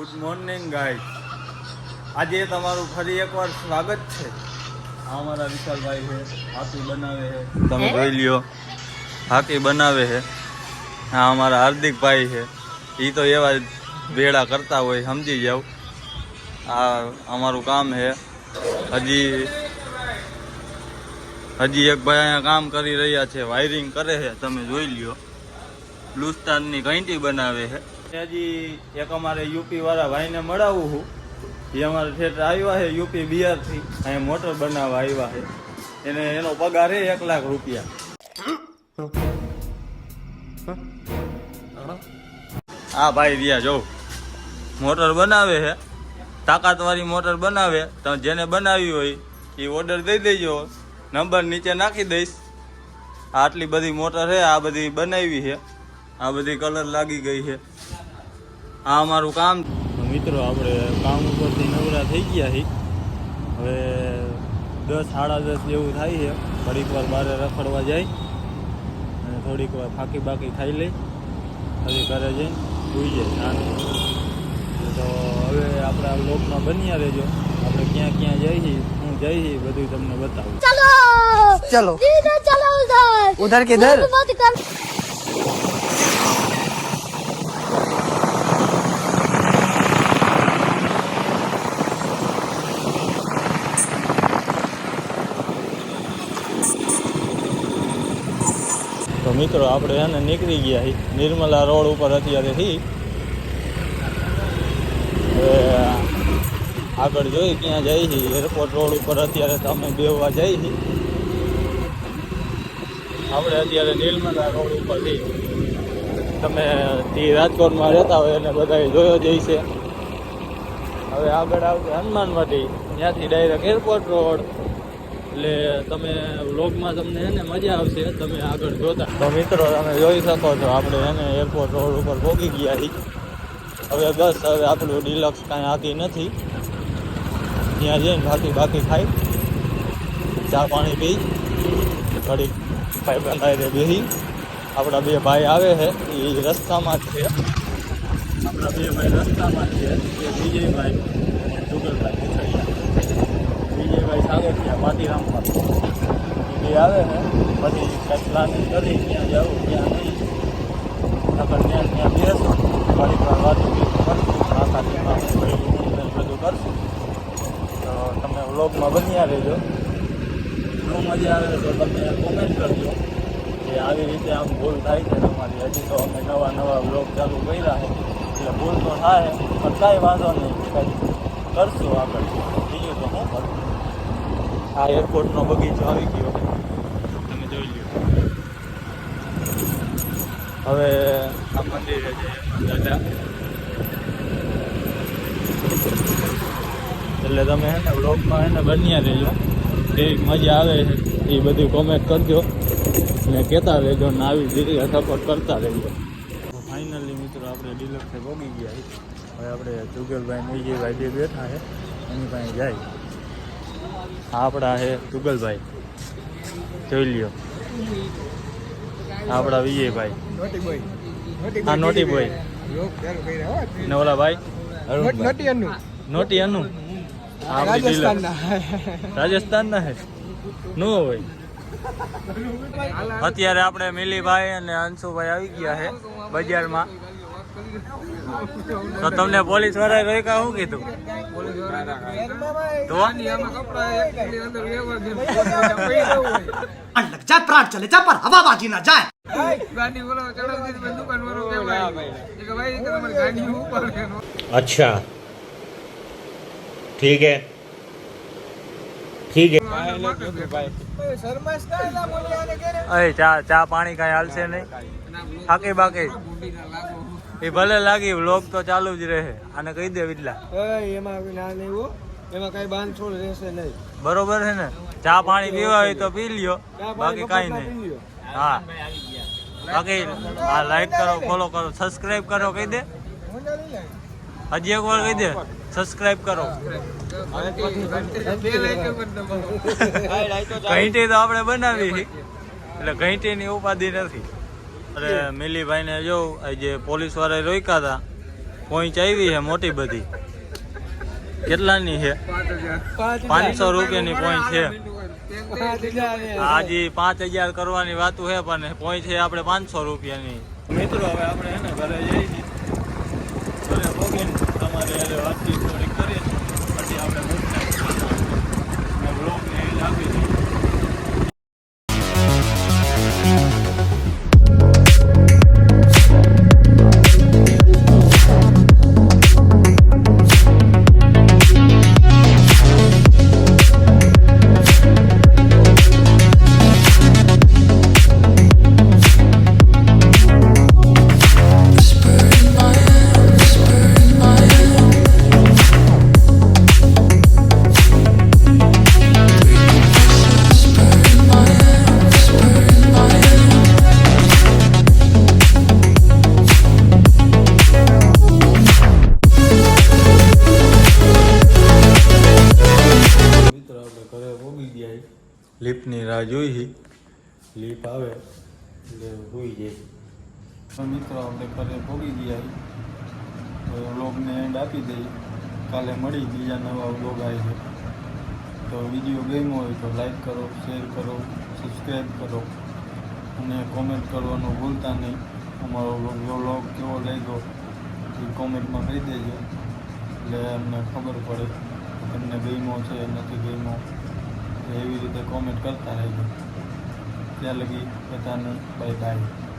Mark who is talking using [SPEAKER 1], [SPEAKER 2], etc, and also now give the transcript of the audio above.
[SPEAKER 1] Good morning guide આજે તમારું ફરી એકવાર સ્વાગત છે. અમારા વિશાલભાઈ છે હાથી બનાવે છે. તમે જોઈ લ્યો હાથી બનાવે છે. હા અમારા હાર્દિકભાઈ છે. એ તો એવા વેળા કરતા હોય સમજી જાવ આ અમારું કામ છે. હજી હજી એક ભાઈ અહીંયા કામ કરી રહ્યા છે વાયરિંગ કરે છે. તમે જોઈ લ્યો. બ્લુસ્તાનની ઘંટી બનાવે છે. હજી એક અમારે યુપી વાળા ભાઈને મળાવું હું. એ અમારે ઠેઠ આવ્યા છે, યુપી બિહારથી અહીંયા મોટર બનાવવા આવ્યા છે. એને એનો પગાર છે એક લાખ રૂપિયા. હા ભાઈ, રિયા, જો. મોટર બનાવે છે. તાકાતવાળી મોટર બનાવે. તો જેને બનાવી હોય એ ઓર્ડર દઈ દેજો. નંબર નીચે નાખી દઈશ. આટલી બધી મોટર છે, આ બધી બનાવી છે. આ બધી કલર લાગી ગઈ છે. આ અમારું કામ. મિત્રો આપણે કામ ઉપરથી નવરા થઈ ગયા છે હવે દસ સાડા દસ જેવું થાય છે. થોડીક વાર બહાર રખડવા જાય અને થોડીક વાર ફાંકી બાકી ખાઈ લઈ પછી ઘરે જઈને સુઈ જાય શાંતિ તો હવે આપણે આ લોકમાં બન્યા રહેજો. આપણે ક્યાં ક્યાં જઈએ છીએ હું જઈ છીએ બધું તમને બતાવું.
[SPEAKER 2] ચલો!
[SPEAKER 3] ચલો. ઉધર.
[SPEAKER 1] કે મિત્રો, આપણે એને નીકળી ગયા છીએ નિર્મલા રોડ ઉપર અત્યારે હવે આગળ જોઈ ક્યાં જઈ છીએ એરપોર્ટ રોડ ઉપર અત્યારે તમે બેવવા જઈ છીએ આપણે અત્યારે નિર્મલા રોડ ઉપર તમે તે રાજકોટમાં રહેતા હોય એને બધા જોયો જઈ છે હવે આગળ આવશે હનુમાનવાડી ત્યાંથી ડાયરેક્ટ એરપોર્ટ રોડ એટલે તમે વ્લોગમાં તમને એને મજા આવશે, તમે આગળ જોતા. તો મિત્રો, તમે જોઈ શકો છો, આપણે એને એરપોર્ટ રોડ ઉપર ભોગી ગયા છીએ. હવે બસ, હવે આપણું ડિલક્સ કાંઈ આતી નથી. ત્યાં જઈને બાકી બાકી ખાઈ ચા પાણી પી. થોડીક ભાઈ બંધાઈને બેસી આપણા બે ભાઈ આવે છે, એ રસ્તામાં જ છે. આપણા બે ભાઈ રસ્તામાં જ છે એ વિજયભાઈ અને જુગલભાઈ પૂછડિયા વિજયભાઈ પાટીરામમાં એ આવે ને, પછી કંઈક પ્લાનિંગ કરી, ત્યાં જવું ત્યાં નહીં. નકર ત્યાં ત્યાં બેસું. ફરી વાર વાતો બધું કરશું. તો તમે વ્લોગમાં બન્યા રહેજો. જો મજા આવે તો તમે કોમેન્ટ કરજો. કે આવી રીતે આમ ભૂલ થાય છે તમારી હજી તો અમે નવા નવા વ્લોગ ચાલુ કર્યા છે. એટલે ભૂલ તો થાય, પણ કાંઈ વાંધો નહીં. કંઈ કરશું આગળ. બીજું તો હું કરું. આ એરપોર્ટનો બગીચો આવી ગયો તમે જોઈ લ્યો. હવે આ મંદિરે જઈએ દાદા. એટલે તમે હે ને વ્લોગમાં હે ને બન્યા રહેજો. કેવી મજા આવે છે. એ બધી કોમેન્ટ કરજો. ને કહેતા રહેજો ને આવી રીતે સપોર્ટ કરતા રહેજો. ફાઇનલી મિત્રો આપણે ડિલક્સે પહોંચી ગયા છીએ. હવે આપણે જુગલભાઈ ને વિજયભાઈ બે બેઠા છે. એની પાસે જાય. આ આપણા છે તુગલભાઈ. જોઈ લ્યો. આપણા વિજયભાઈ. હા નોટી
[SPEAKER 2] ભાઈ હો
[SPEAKER 1] ને ઓલા ભાઈ
[SPEAKER 2] નોટી અનુ. રાજસ્થાનના.
[SPEAKER 1] રાજસ્થાનના હે. નો હોય. અત્યારે આપણે મિલીભાઈ અને અંશુભાઈ આવી ગયા છે બજારમાં. તો તમને પોલીસ વાળાએ રોક્યા શું કીધું તો
[SPEAKER 4] लग जाए प्राण चले जा पर हवाबाजी ना जाए
[SPEAKER 5] अच्छा ठीक है ठीक है
[SPEAKER 1] અરે ચા ચા પાણી કાંઈ હાલશે નહીં થાકી બાકી એ ભલે લાગી વ્લોગ તો ચાલુ જ રહે. આને કહી દે વિડલા.
[SPEAKER 2] એમાં ના લેવો એમાં કઈ બાંધછોડ રહેશે નહીં.
[SPEAKER 1] બરોબર છે ને? ચા પાણી પીવા હોય તો પી લ્યો. બાકી કઈ નહીં. હા. બાકી હા લાઈક કરો ફોલો કરો સબસ્ક્રાઇબ કરો કહી દે. હજી એક વાર કહી દે સબસ્ક્રાઇબ કરો. ઘંટી તો આપણે બનાવી. એટલે ઘંટીની ઉપાધિ નથી. અરે મિલીભાઈને જો જે પોલીસવાળા રોક્યા હતા, પોઈન્ટ આવી છે મોટી બધી. કેટલાની છે? પાંચસો રૂપિયાની પોઈન્ટ છે. હાજી પાંચ હજાર કરવાની વાતું છે, પણ પોઈન્ટ છે આપણે પાંચસો રૂપિયાની. મિત્રો, હવે આપણે ઘરે જઈ લીપની રાહ જોઈ લીપ આવે, એટલે હોઈ જાય. મિત્રો, આપણે ઘરે ભોગી ગયા તો વ્લોગને એન્ડ આપી દઈએ. કાલે મળી બીજા નવા વ્લોગ આવી છે. તો વીડિયો ગમ્યો હોય તો લાઈક કરો શેર કરો સબસ્ક્રાઈબ કરો. અને કોમેન્ટ કરવાનું ભૂલતા નહીં. અમારો વ્લોગ કેવો લાગ્યો એ કોમેન્ટમાં કહી દેજો. એટલે અમને ખબર પડે. તમને ગમ્યો છે, નથી ગમ્યો. તો એવી રીતે કોમેન્ટ કરતા રહેજો. ત્યાં લગી બધાને બાય બાય